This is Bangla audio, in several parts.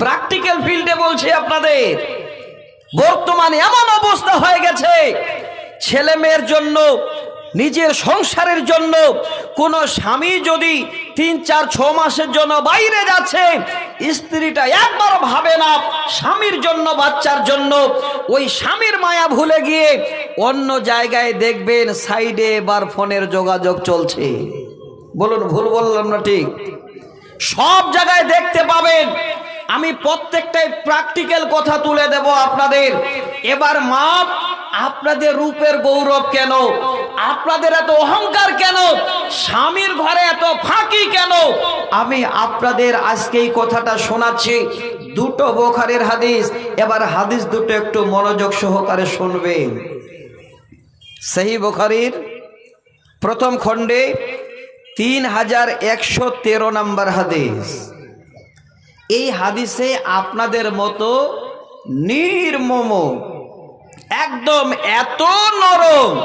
প্র্যাকটিক্যাল ফিল্ডে বলছি আপনাদের, বর্তমানে এমন অবস্থা হয়ে গেছে ছেলে মেয়ের জন্য, নিজের সংসারের জন্য, কোনো স্বামী যদি তিন, চার, ছ মাসের জন্য বাইরে যাচ্ছে, স্ত্রীটা একবার ভাবে না স্বামীর জন্য, বাচ্চার জন্য, ওই স্বামীর মায়া ভুলে গিয়ে অন্য জায়গায় দেখবেন সাইডে এবার ফোনের যোগাযোগ চলছে। বলুন, ভুল বললাম না ঠিক? সব জায়গায় দেখতে পাবেন আমি প্রত্যেকটাই প্র্যাকটিক্যাল কথা তুলে দেব আপনাদের। এবার মাপ, আপনাদের রূপের গৌরব কেন? আপনাদের এত অহংকার কেন? স্বামীর ঘরে এত ফাঁকি কেন? আমি আপনাদের আজকে এই কথাটা শোনাচ্ছি। দুটো বোখারের হাদিস, এবার হাদিস দুটো একটু মনোযোগ সহকারে শুনবেন। সেই বোখারির প্রথম খণ্ডে তিন হাজার একশো তেরো নম্বর হাদিস। এই হাদিসে আপনাদের মতো নির্মম, একদম এত নরম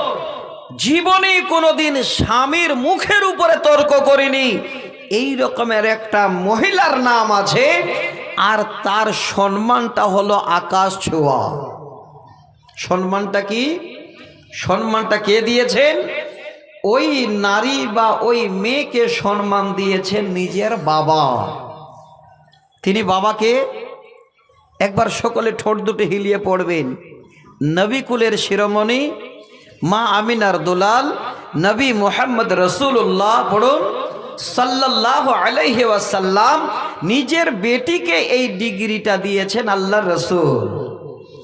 জীবনে কোনোদিন স্বামীর মুখের উপরে তর্ক করিনি। এই রকমের একটা মহিলার নাম আছে, আর তার সম্মানটা হলো আকাশ ছোঁয়া। সম্মানটা কি? সম্মানটা কে দিয়েছেন? ওই নারী বা ওই মেয়েকে সম্মান দিয়েছেন নিজের বাবা। তিনি বাবাকে একবার সকলে ঠোঁট দুটো হিলিয়ে পড়বেন। নবী কুলের শিরোমণি মা আমিনার দুলাল, নবী মোহাম্মদ রসুল্লাহ পড়ুন সাল্লাহ আলাইহি নিজের বেটিকে এই ডিগ্রিটা দিয়েছেন আল্লাহ রসুল।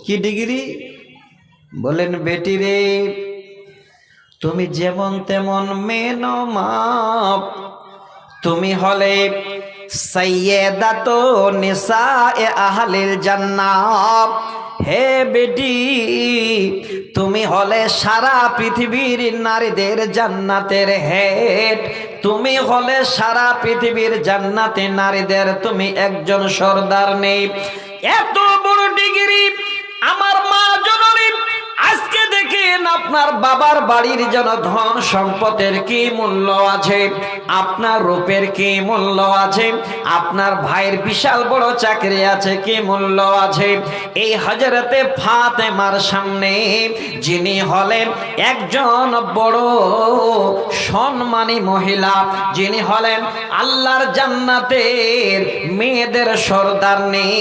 কি ডিগ্রি? বলেন, বেটি রে, তুমি যেমন তেমন মেন মাপ তুমি হলে সৈয়দাত নিসা এ আহলিল জান্নাত। হে বেটি, তুমি হলে সারা পৃথিবীর নারীদের জান্নাতের হেড তুমি হলে সারা পৃথিবীর জান্নাতে নারীদের তুমি একজন সর্দার নেই। এত বড় ডিগ্রি আমার আপনার বাবার বাড়ির যেন ধন সম্পদের কি মূল্য আছে? আপনার রূপের কি মূল্য আছে? আপনার ভাইয়ের বিশাল বড় চাকরি আছে, কি মূল্য আছে? এই হজরতে ফাতেমার সামনে যিনি হলেন একজন বড় সম্মানী মহিলা, যিনি হলেন আল্লাহর জান্নাতের মেয়েদের সর্দার নেই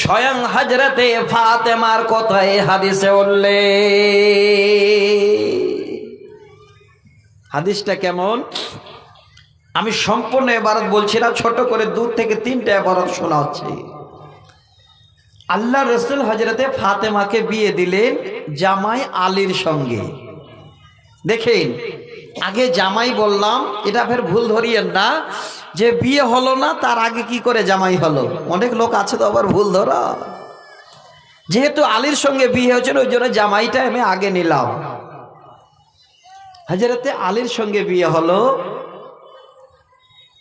স্বয়ং হজরতে ফাতেমার কথাই হাদিসে উল্লেখ। হাদিসটা কেমন? আমি সম্পূর্ণ এবারত বলছি না, ছোট করে দূর থেকে তিনটা এবারত শোনা হচ্ছে। আল্লাহ রসুল হজরতে ফাতেমাকে বিয়ে দিলেন জামাই আলীর সঙ্গে। দেখেন, আগে জামাই বললাম, এটা ফের ভুল ধরিয়েন না, যে বিয়ে হলো না, তার আগে কি করে জামাই হলো? অনেক লোক আছে তো আবার ভুল ধরা। যেহেতু আলীর সঙ্গে বিয়ে হয়েছিল, ওই জন্য জামাইটা আমি আগে নিলাম। হাজারাতে আলীর সঙ্গে বিয়ে হলো।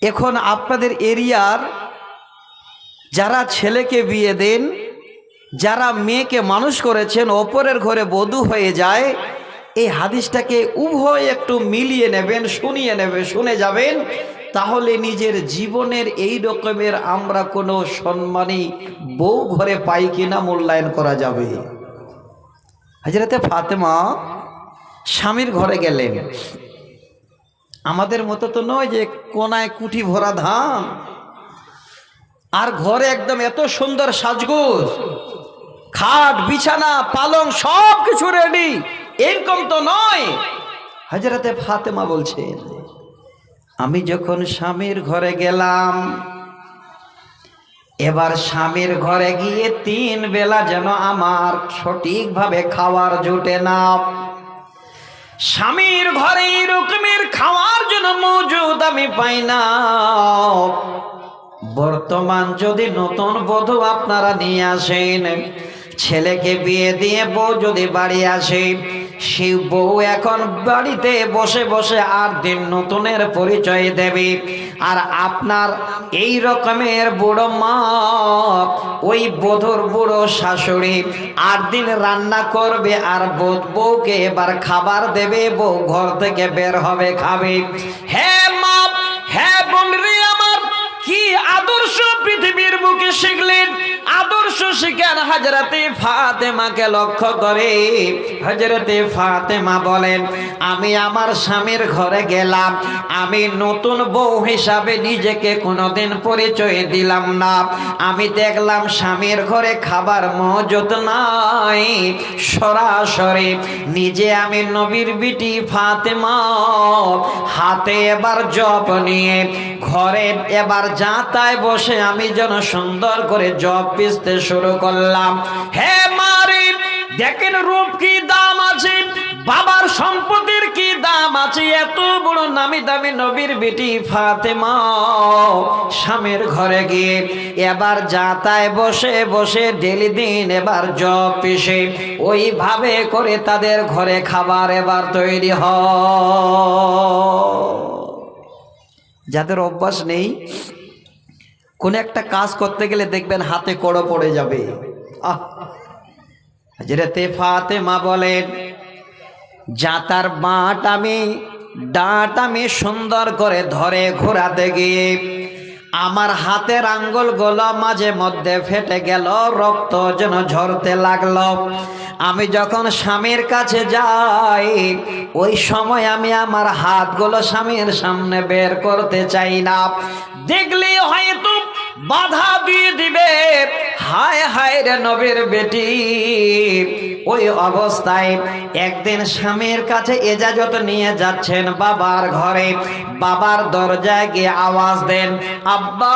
এখন আপনাদের এরিয়ার যারা ছেলেকে বিয়ে দেন, যারা মেয়েকে মানুষ করেছেন, ওপরের ঘরে বধূ হয়ে যায়, এই হাদিসটাকে উভয় একটু মিলিয়ে নেবেন, শুনিয়ে নেবে শুনে যাবেন। তাহলে নিজের জীবনের এই রকমের আমরা কোনো সম্মানী বউ ঘরে পাই কিনা মূল্যায়ন করা যাবে। হাজরাতে ফাতেমা স্বামীর ঘরে গেলেন। আমাদের মতো তো নয় যে কোনায় কুঠি ভরা ধান। আর ঘরে একদম এত সুন্দর সাজগোজ, খাট, বিছানা, পালং সব কিছু রেডি এরকম তো নয়। হাজরাতে ফাতেমা বলছেন আমি যখন স্বামীর ঘরে গেলাম, এবার স্বামীর ঘরে গিয়ে তিন বেলা যেন আমার সঠিকভাবে খাওয়ার জুটে না। স্বামীর ঘরে এরকমের খাওয়ার জন্য মজুদ আমি পাই না। বর্তমান যদি নতুন বধূ আপনারা নিয়ে আসেন, ছেলেকে বিয়ে দিয়ে বউ যদি বাড়ি আসে সেই বউ এখন বাড়িতে বসে বসে আট দিন নতুনের পরিচয় দেবে। আর আপনার এই রকমের বুড়ো মা, ওই বধুর বুড়ো শাশুড়ি আট দিন রান্না করবে আর বোধ বউকে এবার খাবার দেবে, বউ ঘর থেকে বের হবে, খাবে। হ্যাঁ মা হ্যাঁ বোন রে আমার, কি আদর্শ পৃথিবীর বুকে শিখলেন? আদর্শ শিখান হাজরাতে ফাতেমাকে লক্ষ্য করে। হাজরাতে ফাতেমা বলেন, আমি আমার স্বামীর ঘরে গেলাম। আমি নতুন বউ হিসাবে নিজেকে কোনোদিন পরিচয় দিলাম না। আমি দেখলাম স্বামীর ঘরে খাবার মজুত নাই। সরাসরি নিজে আমি নবীর বিটি ফাতেমা। হাতে এবার জপ নিয়ে, ঘরে এবার যাতায় বসে আমি যেন সুন্দর করে জপ পিসতে শুরু করলাম। হে মারি, দেখেন রূপ কি দাম আছে? বাবার সম্পত্তির কি দাম আছে? এত বড় নামি দামি নবীর বেটি ফাতেমা, স্বামীর ঘরে গিয়ে এবার যাতায় বসে বসে ডেলি দিন এবার জব পিসে। ওইভাবে করে তাদের ঘরে খাবার এবার তৈরি হয়। যাদের অভ্যাস নেই কোন একটা কাজ করতে গেলে দেখবেন হাতে কড়ো পড়ে যাবে। আহ! হাজরতে ফাতেমা বলেন যাতার বাঁট আমি ডাঁট আমি সুন্দর করে ধরে ঘোরাতে গিয়ে আমার হাতের আঙ্গুল গোলা মাঝে মধ্যে ফেটে গেল, রক্ত যেন ঝরতে লাগল। আমি যখন স্বামীর কাছে যাই, ওই সময় আমি আমার হাতগুলো স্বামীর সামনে বের করতে চাই না। দেখলে হয়তো বাধা দিয়ে দিবে। হায় হায় রে নবীর বেটি। ওই অবস্থায় একদিন স্বামীর কাছে এজাজত নিয়ে যাচ্ছেন বাবার ঘরে। বাবার দরজায় গিয়ে আওয়াজ দেন, আব্বা,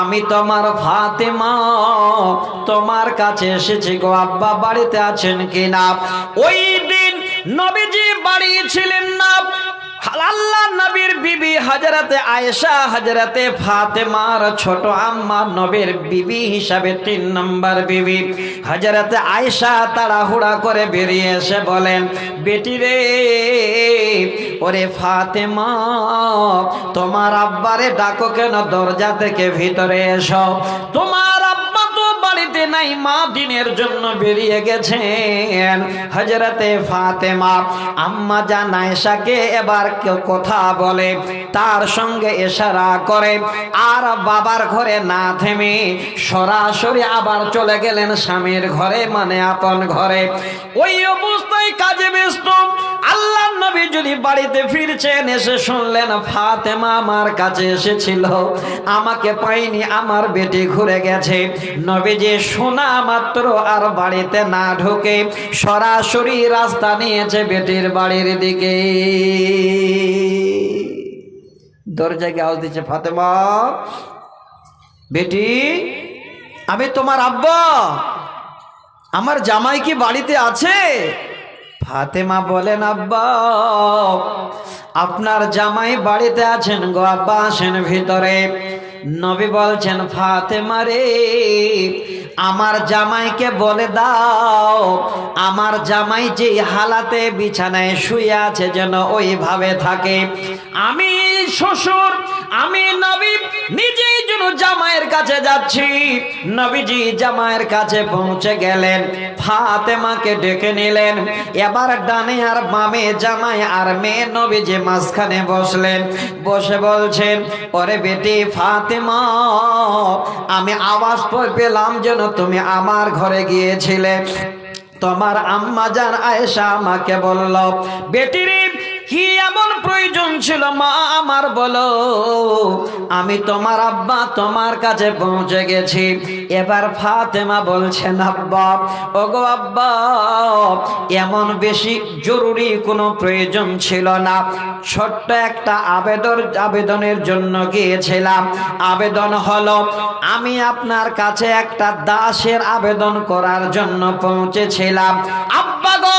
আমি তোমার ফাতেমা। তোমার কাছে এসেছি গো আব্বা, বাড়িতে আছেন কিনা? ওই দিন নবীজি বাড়ি ছিলেন না। আল্লাহ নবীর বিবি আয়েশা ফাতেমার ছোট আম্মা, নবীর বিবি হিসাবে তিন নম্বর বিবি। আয়েশা তাড়াহুড়া করে বেরিয়ে এসে বলেন, বেটি রে, ওরে ফাতেমা, তোমার আব্বারে ডাকো কেন? দরজা থেকে ভিতরে এসো। তোমার নাই মা দিনের জন্য বেরিয়ে গেছেন। হজরতে ফাতেমা, আম্মা জান আয়েশাকে এবার কেউ কথা বলে, তার সঙ্গে এশারা করে, আর বাবার ঘরে না থেমে সরাসরি আবার চলে গেলেন স্বামীর ঘরে মানে আপন ঘরে। ওই অবস্থায় কাজে ব্যস্ত নবী যদি বাড়িতে ফিরছেন, এসে শুনলেন ফাতেমা আমার কাছে এসেছিল। আমাকে পাইনি, আমার বেটি ঘুরে গেছে। নবী যে শোনা মাত্র আর বাড়িতে না ঢুকে সরাসরি রাস্তা নিয়েছে বেটির বাড়ির দিকে। দরজায় আওয়াজ দিচ্ছে ফাতেমা, বেটি, আমি তোমার আব্বা। আমার জামাই কি বাড়িতে আছে? ফাতেমা বলেন, আব্বা, আপনার জামাই বাড়িতে আছেন গো, আব্বা আসেন ভিতরে। নবী বলছেন, ফাতেমা রে, আমার জামাইকে বলে দাও, আমার জামাই যে হালাতে বিছানায় শুয়ে আছে যেন ওইভাবে থাকে। আমি শ্বশুর আমি নবী, নিজেই যেন জামাইয়ের কাছে যাচ্ছি। নবীজি জামাইয়ের কাছে পৌঁছে গেলেন, ফাতেমাকে ডেকে নিলেন। এবার ডানে আর বামে জামাই আর মেয়ে নবীজি মাঝখানে বসলেন, বসে বলছেন, ওরে বেটি ফাতেমা, আমি আওয়াজ পেলাম যেন তুমি আমার ঘরে গিয়েছিলে। তোমার আম্মা জান আয়েশা আমাকে বলল বেটিরে কি এমন প্রয়োজন ছিল, মা, আমার বলো। আমি তোমার আব্বা, তোমার কাছে পৌঁছে গেছি। এবার ফাতেমা বলছেন, আব্বা, ওগো আব্বা, এমন বেশি জরুরি কোনো প্রয়োজন ছিল না। ছোট্ট একটা আবেদন আবেদনের জন্য গিয়েছিলাম। আবেদন হলো, আমি আপনার কাছে একটা দাসের আবেদন করার জন্য পৌঁছেছিলাম। আব্বা গো,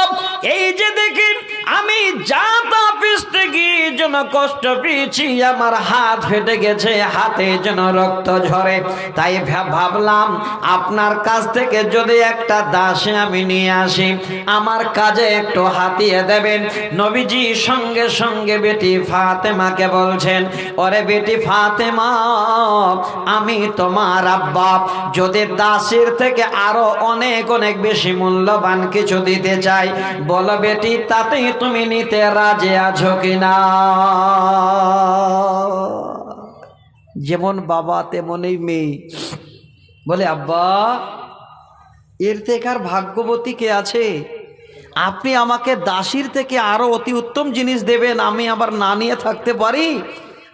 এই যে দেখেন আমি যা তা পিসতে গিয়ে যেন কষ্ট পেয়েছি, আমার হাত ফেটে গেছে, হাতে যেন রক্ত ঝরে। তাই ভাবলাম, আপনার কাছ থেকে যদি একটা দাসে আমি নিয়ে আসি, আমার কাজে একটু হাতিয়ে দেবেন। নবীজি সঙ্গে সঙ্গে বেটি ফাতেমাকে বলছেন, ওরে বেটি ফাতেমা, আমি তোমার আব্বা। যদি দাসের থেকে আরও অনেক অনেক বেশি মূল্যবান কিছু দিতে চাই, বলো বেটি, তাতেই তুমি নিতে রাজি আছো কিনা? যেমন বাবা, তেমনই মেয়ে। বলে, আব্বা, এর থেকে আর ভাগ্যবতী কে আছে? আপনি আমাকে দাসীর থেকে আরও অতি উত্তম জিনিস দেবেন, আমি আবার না নিয়ে থাকতে পারি?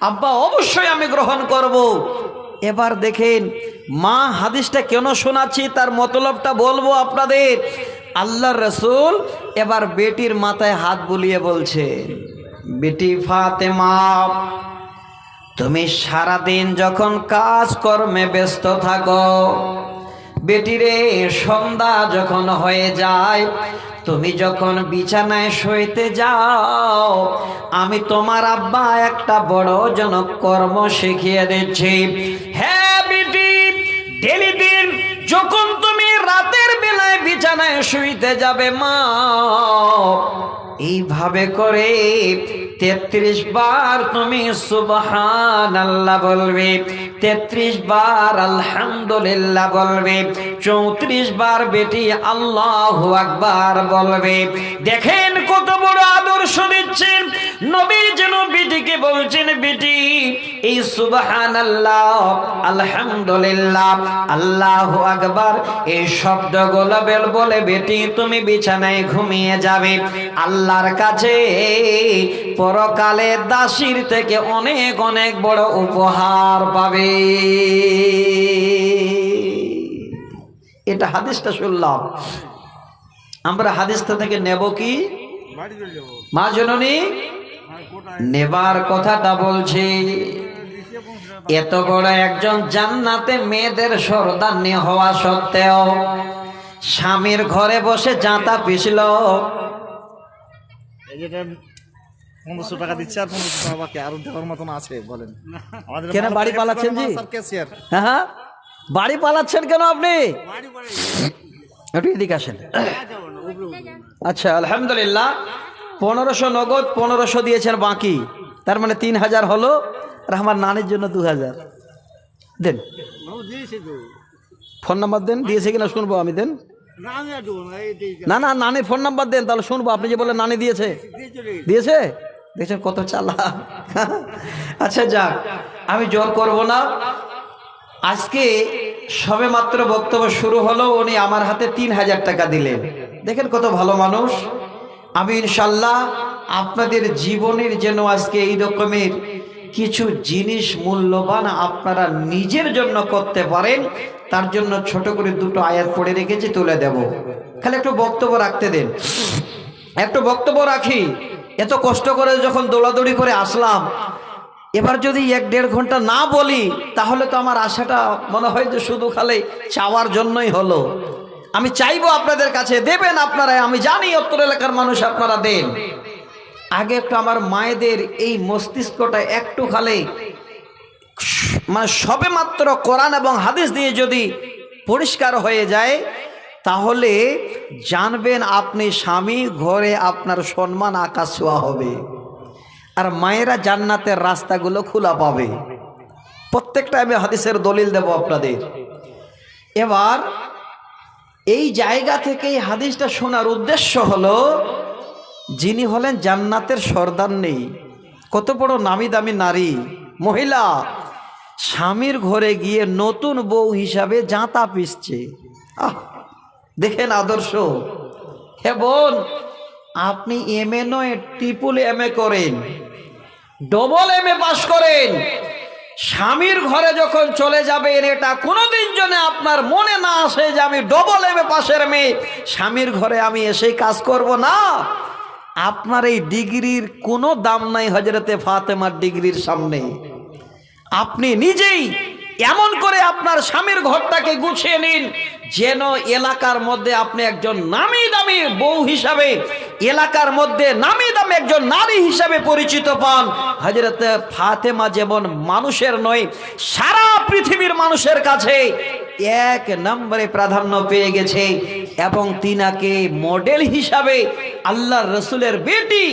আব্বা, অবশ্যই আমি গ্রহণ করব। এবার দেখেন, মা হাদিসটা কেন শোনাচ্ছি, তার মতলবটা বলব আপনাদের। আল্লাহ রসুল এবার বেটির মাথায় হাত বুলিয়ে বলছেন। বেটি ফাতেমা, তুমি সারাদিন যখন কাজ কর্মে ব্যস্ত থাকো, বেটিরে সন্ধ্যা যখন হয়ে যায়, তুমি যখন বিছানায় শুইতে যাও, আমি তোমার আব্বা একটা বড় জনক কর্ম শিখিয়ে দিচ্ছি। হ্যাঁ বেটি, ডেলি দিন যখন তুমি রাতের বেলায় বিছানায় শুইতে যাবে মা এইভাবে করে তেত্রিশ বার তুমি সুবহান আল্লাহ বলবে, তেত্রিশ বার আলহামদুলিল্লাহ বলবে, চৌত্রিশ বার বেটি আল্লাহ আকবার বলবে। দেখেন কত বড় আদর্শ দিচ্ছেন। নবী যেন বেটিকে বলছেন, বেটি, এই সুবহান আল্লাহ আলহামদুলিল্লাহ, আল্লাহ আকবার। এই শব্দগুলো বেল বলে, বেটি, তুমি বিছানায় ঘুমিয়ে যাবে। আল্লাহর কাছে। পরকালে দাসীর থেকে অনেক অনেক বড় উপহার পাবে। এটা হাদিসটা শুনলাম। আমরা হাদিসটা থেকে নেব কি? মা জননী নেবার কথাটা বলছি। এত বড় একজন জান্নাতে মেয়েদের সরদান্নি হওয়া সত্ত্বেও স্বামীর ঘরে বসে জাঁতা পিছল এই পনেরোশো টাকা দিচ্ছে আর পনেরোশো টাকা বাকি আরও দেওয়ার মতন আছে বলেন। আমাদের কেন বাড়ি পালাচ্ছেন জি? ক্যাশিয়ার হ্যাঁ হ্যাঁ? বাড়ি পালাচ্ছেন কেন আপনি? একটু এদিকে আসেন। আচ্ছা আলহামদুলিল্লাহ পনেরোশো নগদ পনেরোশো দিয়েছেন বাকি। তার মানে তিন হাজার হলো আর আমার নানির জন্য দু হাজার। দেন। ফোন নাম্বার দেন দিয়েছে কিনা শুনব আমি দেন। না না এই দিয়ে না না ফোন নাম্বার দেন তাহলে শুনব। আপনি যে বললেন নানি দিয়েছে। দিয়েছে দেখছেন কত চালা আচ্ছা যাক আমি জোর করব না। আজকে সবে মাত্র বক্তব্য শুরু হলো উনি আমার হাতে তিন হাজার টাকা দিলেন। দেখেন কত ভালো মানুষ। আমি ইনশাল্লাহ আপনাদের জীবনের যেন আজকে এই রকমের কিছু জিনিস মূল্যবান আপনারা নিজের জন্য করতে পারেন তার জন্য ছোট করে দুটো আয়াত পড়ে রেখেছি, তুলে দেব। খালি একটু বক্তব্য রাখতে দেন। একটু বক্তব্য রাখি। এত কষ্ট করে যখন দৌড়াদৌড়ি করে আসলাম, এবার যদি এক দেড় ঘণ্টা না বলি, তাহলে তো আমার আশাটা মনে হয় যে শুধু খালি চাওয়ার জন্যই হলো। আমি চাইব আপনাদের কাছে, দেবেন আপনারা, আমি জানি উত্তর এলাকার মানুষ আপনারা দেন। আগে একটু আমার মায়েদের এই মস্তিষ্কটা একটু খালি মানে সবে মাত্র কোরআন এবং হাদিস দিয়ে যদি পরিষ্কার হয়ে যায়, তাহলে জানবেন আপনি স্বামী ঘরে আপনার সম্মান আকাশ ছোঁয়া হবে। আর মায়েরা জান্নাতের রাস্তাগুলো খোলা পাবে। প্রত্যেকটা আমি হাদিসের দলিল দেব আপনাদের। এবার এই জায়গা থেকে এই হাদিসটা শোনার উদ্দেশ্য হলো, যিনি হলেন জান্নাতের সর্দার নেই। কত বড় নামি দামি নারী, মহিলা। স্বামীর ঘরে গিয়ে নতুন বউ হিসাবে জাঁতা পিসছে। আহ, দেখেন আদর্শ। হে বোন, আপনি এম এ নয় ট্রিপুল এম এ করেন। ডবল এম এ পাস করেন। স্বামীর ঘরে যখন চলে যাবেন এটা কোনোদিন জন্য আপনার মনে না আসে যে আমি ডবল এম এ পাশের মেয়ে। স্বামীর ঘরে আমি এসেই কাজ করব না। আপনার এই ডিগ্রির কোনো দাম নাই হজরতে ফাতেমার ডিগ্রির সামনে। আপনি নিজেই এমন করে আপনার স্বামীর ঘরটাকে গুছিয়ে নিন, যেন এলাকার মধ্যে আপনি একজন নামি দামি বউ হিসাবে, এলাকার মধ্যে নামি দামি একজন নারী হিসাবে পরিচিত পান। হাজরতে ফাতেমা যেমন মানুষের নয়, সারা পৃথিবীর মানুষের কাছে এক নম্বরে প্রাধান্য পেয়ে গেছে এবং তিনাকে মডেল হিসাবে আল্লাহ রসুলের বেটি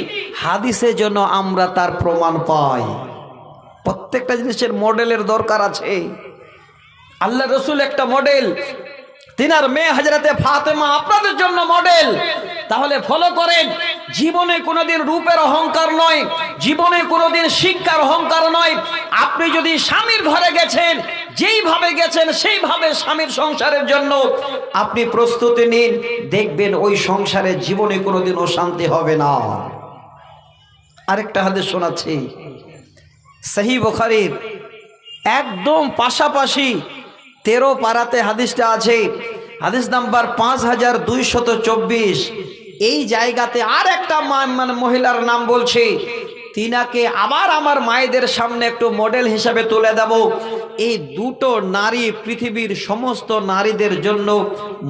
হাদিসের জন্য আমরা তার প্রমাণ পাই। প্রত্যেকটা জিনিসের মডেলের দরকার আছে। আল্লাহ রসুল একটা মডেল। তিনার মেয়ে হাজরাতে ফাতেমা আপনাদের জন্য মডেল। তাহলে ফলো করেন, জীবনে কোনোদিন রূপের অহংকার নয়, জীবনে কোনোদিন শিক্ষার অহংকার নয়। আপনি যদি স্বামীর ঘরে গেছেন, যেইভাবে গেছেন, সেইভাবে স্বামীর সংসারের জন্য আপনি প্রস্তুতি নিন, দেখবেন ওই সংসারে জীবনে কোনোদিন অশান্তি হবে না। আরেকটা হাদিস শোনাচ্ছি। সহি বুখারীর একদম পাশাপাশি তেরো পাড়াতে হাদিসটা আছে। হাদিস নাম্বার পাঁচ হাজার দুইশত চব্বিশ। এই জায়গাতে আর একটা মানে মহিলার নাম বলছি, তিনাকে আবার আমার মায়েদের সামনে একটু মডেল হিসাবে তুলে দেব। এই দুটো নারী পৃথিবীর সমস্ত নারীদের জন্য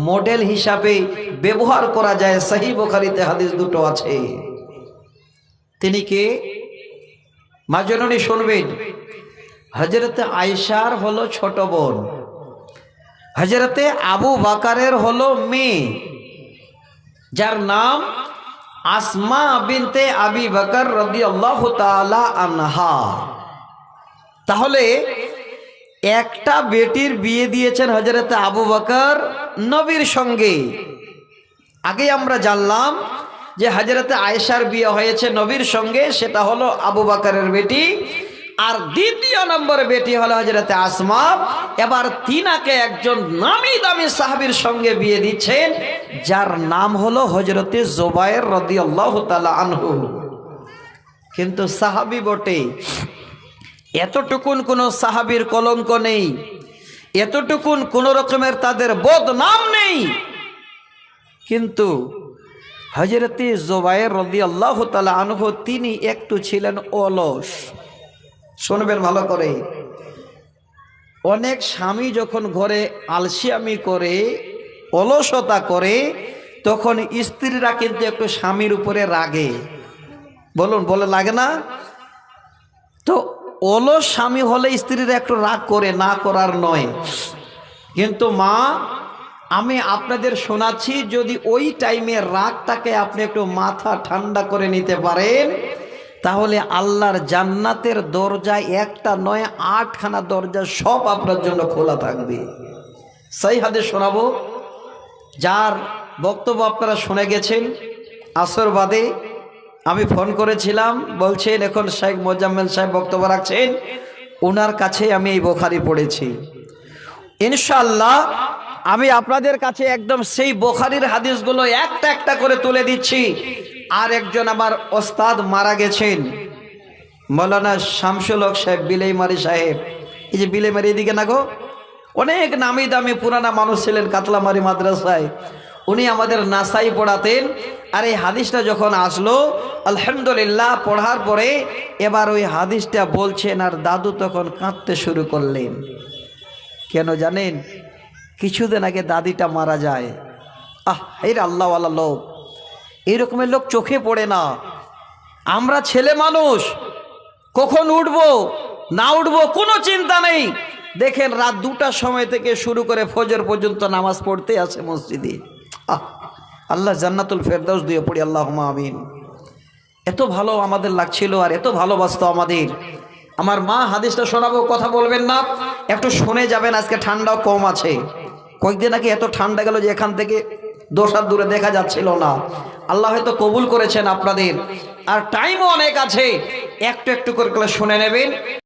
মডেল হিসাবে ব্যবহার করা যায়। সহি বোখারিতে হাদিস দুটো আছে। তিনি কে? মা জননী শুনবেন। হজরতে আয়সার হলো ছোট বোন। হজরতে আবু বাকারের হলো মেয়ে। যার নাম আসমা বিনতে আবি বকর আল্লাহ আনহা। তাহলে একটা বেটির বিয়ে দিয়েছেন হজরতে আবু বকর নবীর সঙ্গে। আগে আমরা জানলাম যে হজরতে আয়েশার বিয়ে হয়েছে নবীর সঙ্গে, সেটা হলো আবু বাকারের বেটি। আর দ্বিতীয় নম্বর বেটি হলো হজরতে আসমা। এবার তিনাকে একজন নামি দামি সাহাবির সঙ্গে বিয়ে দিচ্ছেন, যার নাম হলো হজরতে জোবায়ের রদি আল্লাহ আনহু। কিন্তু সাহাবি বটে, এতটুকুন কোনো সাহাবির কলঙ্ক নেই, এতটুকুন কোনো রকমের তাদের বদনাম নেই। কিন্তু হজরতে জোবায়ের রদি আল্লাহ তালা আনহু, তিনি একটু ছিলেন অলস। শুনবেন ভালো করে। অনেক স্বামী যখন ঘরে আলসিয়ামি করে, অলসতা করে, তখন স্ত্রীরা কিন্তু একটু স্বামীর উপরে রাগে। বলুন, বলে লাগে না? তো অলস স্বামী হলে স্ত্রীরা একটু রাগ করে, না করার নয়। কিন্তু মা আমি আপনাদের শোনাচ্ছি, যদি ওই টাইমে রাগটাকে আপনি একটু মাথা ঠান্ডা করে নিতে পারেন, তাহলে আল্লাহর জান্নাতের দরজা একটা নয়, আটখানা দরজা সব আপনার জন্য খোলা থাকবে। সেই হাতে শোনাবো, যার বক্তব্য আপনারা শুনে গেছেন। আসর বাদে আমি ফোন করেছিলাম, বলছেন, এখন শেখ মোজাম্মেল সাহেব বক্তব্য রাখছেন ওনার কাছে আমি এই বোখারি পড়েছি। ইনশাল্লাহ আমি আপনাদের কাছে একদম সেই বোখারির হাদিসগুলো একটা একটা করে তুলে দিচ্ছি। আর একজন আমার ওস্তাদ মারা গেছেন। মৌলানা শামসুল হক সাহেব, বিলেইমারি সাহেব। এই যে বিলেমারি এদিকে না গো? অনেক নামি দামি পুরানা মানুষ ছিলেন কাতলামারি মাদ্রাসায়। উনি আমাদের নাসাই পড়াতেন। আর এই হাদিসটা যখন আসলো, আলহামদুলিল্লাহ পড়ার পরে এবার ওই হাদিসটা বলছেন, আর দাদু তখন কাঁদতে শুরু করলেন। কেন জানেন? কিছুদিন আগে দাদিটা মারা যায়। আহ এই আল্লাহওয়ালা লোক। এইরকমের লোক চোখে পড়ে না। আমরা ছেলে মানুষ, কখন উঠবো, না উঠব, কোনো চিন্তা নেই। দেখেন রাত দুটার সময় থেকে শুরু করে ফজর পর্যন্ত নামাজ পড়তে আসে মসজিদে। আহ, আল্লাহ জান্নাতুল ফেরদাউস দিয়ে পড়ি আল্লাহ আমিন। এত ভালো আমাদের লাগছিল আর এত ভালোবাসতো আমাদের। আমার মা হাদিসটা শোনাবো, কথা বলবেন না। একটু শুনে যাবেন, আজকে ঠান্ডাও কম আছে। কয়েকদিন আগে এত ঠান্ডা গেল যে এখান থেকে দশ হাত দূরে দেখা যাচ্ছিল না। আল্লাহ হয়তো কবুল করেছেন আপনাদের। আর টাইমও অনেক আছে। একটু একটু করে শুনে নেবেন।